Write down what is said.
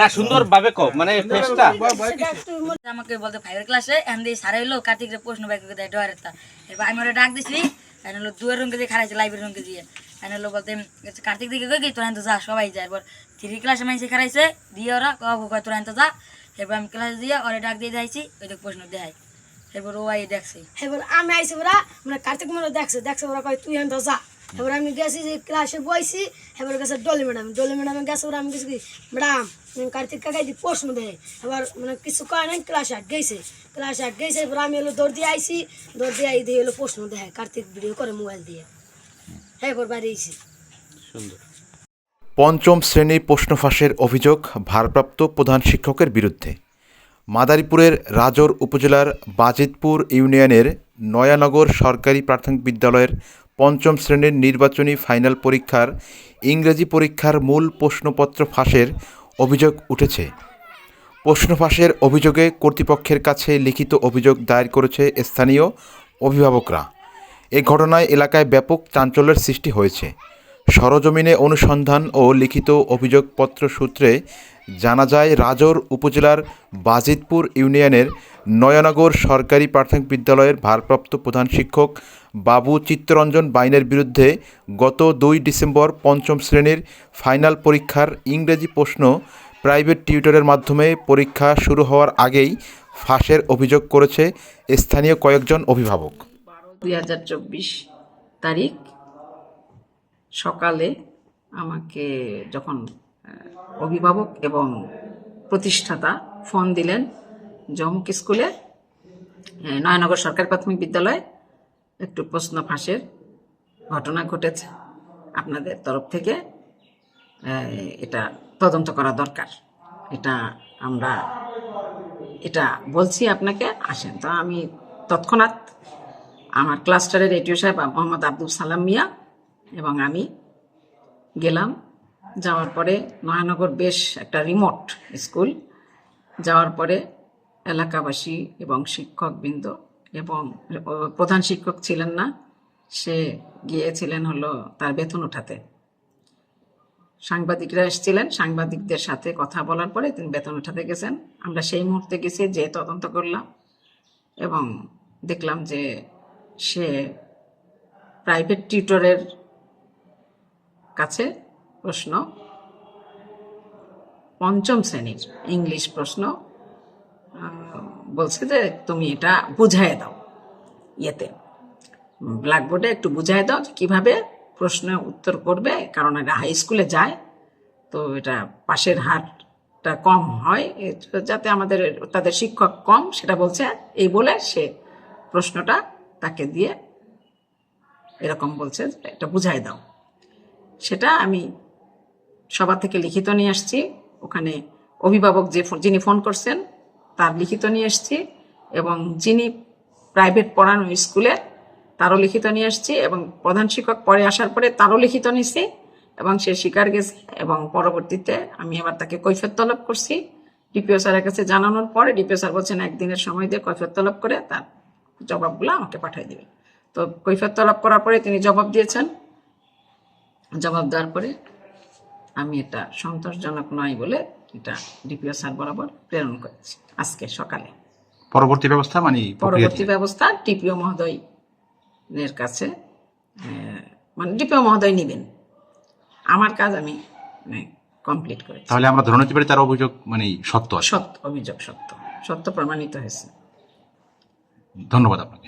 না সুন্দর ভাবে কো মানে ফেসটা আমাকে বলতে ফাইভের ক্লাসে এম দিয়ে সারা এলো কার্তিকের প্রশ্ন করে দেয় ডয়ারের তা। এবার আমি ওরা ডাক দিছি এন হলো দুয়ের রঙে দিয়ে খারাইছে লাইব্রেরি রঙে দিয়ে। এন হলো বলতে কার্তিক দিকে কই তোরা তো যা সবাই যায়। এবার থ্রি ক্লাসে মাইসে খারাইছে দিয়ে ওরা কব কয় তোরা তো যা। এবার আমি ক্লাস দিয়ে ওরা ডাক দিয়ে যাইছি ওই দেখ প্রশ্ন দেখাই এবার ও আই দেখছে। এবার আমি আইসি ওরা মানে কার্তিক মনে দেখছে দেখছে ওরা কয় তুই এন তো যা। এবার আমি গেছি যে ক্লাসে বইছি এবার গেছে ডলি ম্যাডাম ডলি ম্যাডামে গেছে ওরা আমি গেছি ম্যাডাম কার্তিক কাকাই প্রশ্ন দেয়। এবার মানে কিছু কয় নাই, ক্লাস আট গেছে। ক্লাস আট গেছে এবার আমি হলো দৌড় দিয়ে আইসি দৌড় দিয়ে আই দিয়ে হলো প্রশ্ন দেয়, কার্তিক ভিডিও করে মোবাইল দিয়ে। হ্যাঁ এবার আইসি সুন্দর। পঞ্চম শ্রেণি প্রশ্ন ফাঁসের অভিযোগ ভারপ্রাপ্ত প্রধান শিক্ষকের বিরুদ্ধে। মাদারীপুরের রাজর উপজেলার বাজিতপুর ইউনিয়নের নয়ানগর সরকারি প্রাথমিক বিদ্যালয়ের পঞ্চম শ্রেণির নির্বাচনী ফাইনাল পরীক্ষার ইংরেজি পরীক্ষার মূল প্রশ্নপত্র ফাঁসের অভিযোগ উঠেছে। প্রশ্ন ফাঁসের অভিযোগে কর্তৃপক্ষের কাছে লিখিত অভিযোগ দায়ের করেছে স্থানীয় অভিভাবকরা। এ ঘটনায় এলাকায় ব্যাপক চাঞ্চল্যের সৃষ্টি হয়েছে। সরজমিনে অনুসন্ধান ও লিখিত অভিযোগপত্র সূত্রে জানা যায়, রাজৌর উপজেলার বাজিতপুর ইউনিয়নের নয়নগর সরকারি প্রাথমিক বিদ্যালয়ের ভারপ্রাপ্ত প্রধান শিক্ষক বাবু চিত্তরঞ্জন বাইনের বিরুদ্ধে গত দুই ডিসেম্বর পঞ্চম শ্রেণির ফাইনাল পরীক্ষার ইংরেজি প্রশ্ন প্রাইভেট টিউটরের মাধ্যমে পরীক্ষা শুরু হওয়ার আগেই ফাঁসের অভিযোগ করেছে স্থানীয় কয়েকজন অভিভাবক। দুই তারিখ সকালে আমাকে যখন অভিভাবক এবং প্রতিষ্ঠাতা ফোন দিলেন জমুক স্কুলে নয়নগর সরকারি প্রাথমিক বিদ্যালয়ে একটু প্রশ্ন ফাঁসের ঘটনা ঘটেছে। আপনাদের তরফ থেকে এটা তদন্ত করা দরকার। এটা আমরা, এটা বলছি আপনাকে, আসেন। তো আমি তৎক্ষণাৎ আমার ক্লাস্টারের এটিও সাহেব, মোহাম্মদ আব্দুল সালাম মিয়া এবং আমি গেলাম। যাওয়ার পরে নয়ানগর বেশ একটা রিমোট স্কুল যাওয়ার পরে এলাকাবাসী এবং শিক্ষকবৃন্দ এবং প্রধান শিক্ষক ছিলেন না, সে গিয়েছিলেন হলো তার বেতন উঠাতে। সাংবাদিকরা এসেছিলেন, সাংবাদিকদের সাথে কথা বলার পরে তিনি বেতন উঠাতে গেছেন। আমরা সেই মুহূর্তে গেছি, যে তদন্ত করলাম এবং দেখলাম যে সে প্রাইভেট টিউটরের কাছে প্রশ্ন। পঞ্চম শ্রেণির ইংলিশ প্রশ্ন বলছে যে তুমি এটা বুঝাই দাও ইয়েতে। ব্ল্যাকবোর্ডে একটু বুঝাই দাও যে কীভাবে প্রশ্ন উত্তর করবে, কারণ এটা হাই স্কুলে যায়, তো এটা পাশের হারটা কম হয় যাতে আমাদের তাদের শিক্ষক কম, সেটা বলছে এই বলে সে প্রশ্নটা তাকে দিয়ে এরকম বলছে এটা বুঝাই দাও। সেটা আমি সবার থেকে লিখিত নিয়ে আসছি। ওখানে অভিভাবক যে যিনি ফোন করছেন, তার লিখিত নিয়ে এসছি এবং যিনি প্রাইভেট পড়ানো স্কুলে, তারও লিখিত নিয়ে আসছি এবং প্রধান শিক্ষক পরে আসার পরে তারও লিখিত নিছি এবং সে স্বীকার গেছে এবং পরবর্তীতে আমি আবার তাকে কৈফিয়ত তলব করছি। ডিপিও স্যারের কাছে জানানোর পরে ডিপিও স্যার বলছেন, একদিনের সময় দিয়ে কৈফিয়ত তলব করে তার জবাবগুলো আমাকে পাঠিয়ে দেবে তো কৈফিয়ত তলব করার পরে তিনি জবাব দিয়েছেন। জবাব দেওয়ার পরে আমি এটা সন্তোষজনক নয় বলে এটা ডিপিও স্যার বরাবর প্রেরণ করেছি আজকে সকালে। পরবর্তী ব্যবস্থা মানে পরবর্তী ব্যবস্থা ডিপিও মহোদয় এর কাছে মানে ডিপিও মহোদয় নেবেন। আমার কাজ আমি কমপ্লিট করেছি। তাহলে আমরা ধরে নিতে পারি তার অভিযোগ মানে সত্য সত্য অভিযোগ সত্য সত্য প্রমাণিত হয়েছে। ধন্যবাদ আপনাকে।